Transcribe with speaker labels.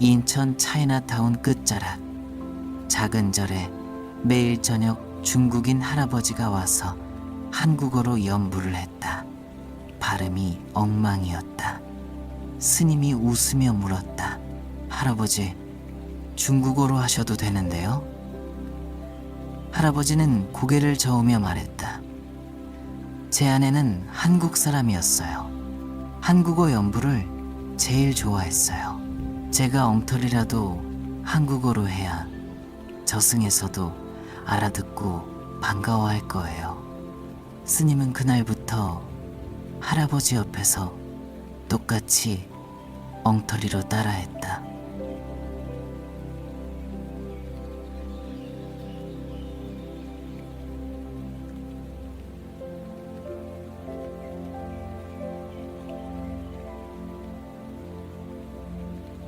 Speaker 1: 인천 차이나타운 끝자락 작은 절에 매일 저녁 중국인 할아버지가 와서 한국어로 연부를 했다. 발음이 엉망이었다. 스님이 웃으며 물었다. 할아버지, 중국어로 하셔도 되는데요? 할아버지는 고개를 저으며 말했다. 제 아내는 한국 사람이었어요. 한국어 연부를 제일 좋아했어요. 제가 엉터리라도 한국어로 해야 저승에서도 알아듣고 반가워할 거예요. 스님은 그날부터 할아버지 옆에서 똑같이 엉터리로 따라했다.